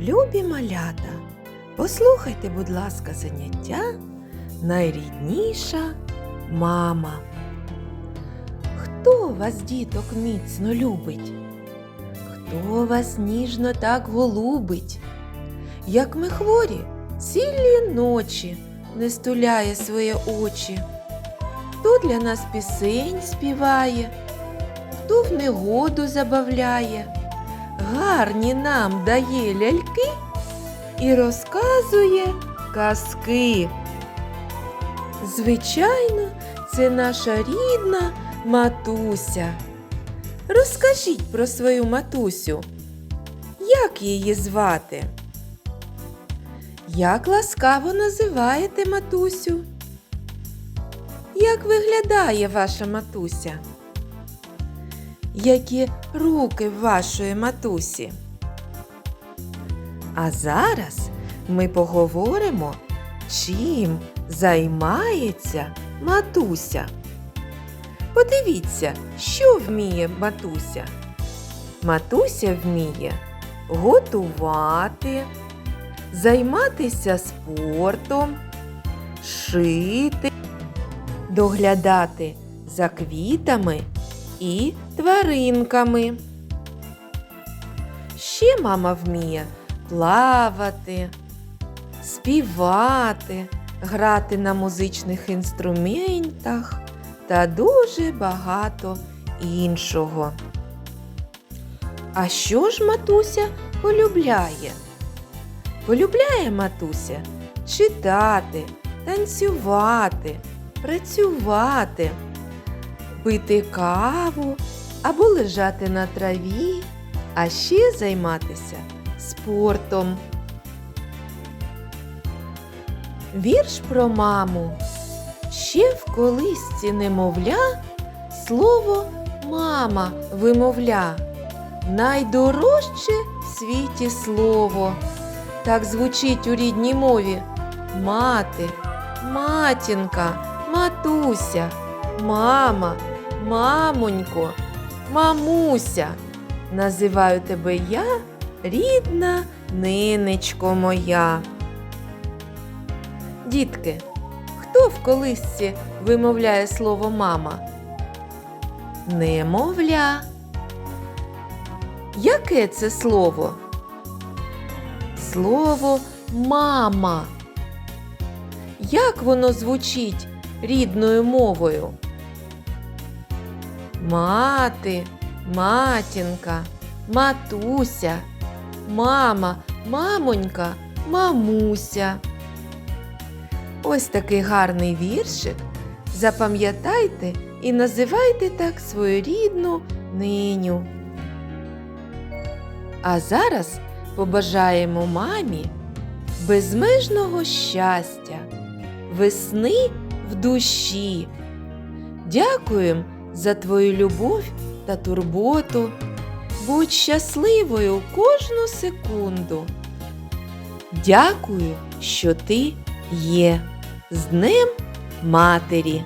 Любі малята, послухайте, будь ласка, заняття найрідніша мама. Хто вас, діток, міцно любить? Хто вас ніжно так голубить? Як ми хворі, цілі ночі не стуляє свої очі. Хто для нас пісень співає, хто в негоду забавляє, гарні нам дає ляльки і розказує казки. Звичайно, це наша рідна матуся. Розкажіть про свою матусю. Як її звати? Як ласкаво називаєте матусю? Як виглядає ваша матуся? Які руки вашої матусі? А зараз ми поговоримо, чим займається матуся. Подивіться, що вміє матуся. Матуся вміє готувати, займатися спортом, шити, доглядати за квітами і тваринками. Ще мама вміє плавати, співати, грати на музичних інструментах та дуже багато іншого. А що ж матуся полюбляє? Полюбляє матуся читати, танцювати, працювати, пити каву або лежати на траві, а ще займатися спортом. Вірш про маму. Ще в колисці немовля слово мама вимовля. Найдорожче в світі слово. Так звучить у рідній мові. Мати, матінка, матуся, мама, мамонько, мамуся. Називаю тебе я, рідна нинечко моя. Дітки, хто в колисці вимовляє слово мама? Немовля. Яке це слово? Слово мама. Як воно звучить рідною мовою? Мати, матінка, матуся, мама, мамонька, мамуся. Ось такий гарний віршик. Запам'ятайте і називайте так свою рідну ниню. А зараз побажаємо мамі безмежного щастя, весни в душі. Дякуємо за твою любов та турботу. Будь щасливою кожну секунду. Дякую, що ти є з Днем Матері.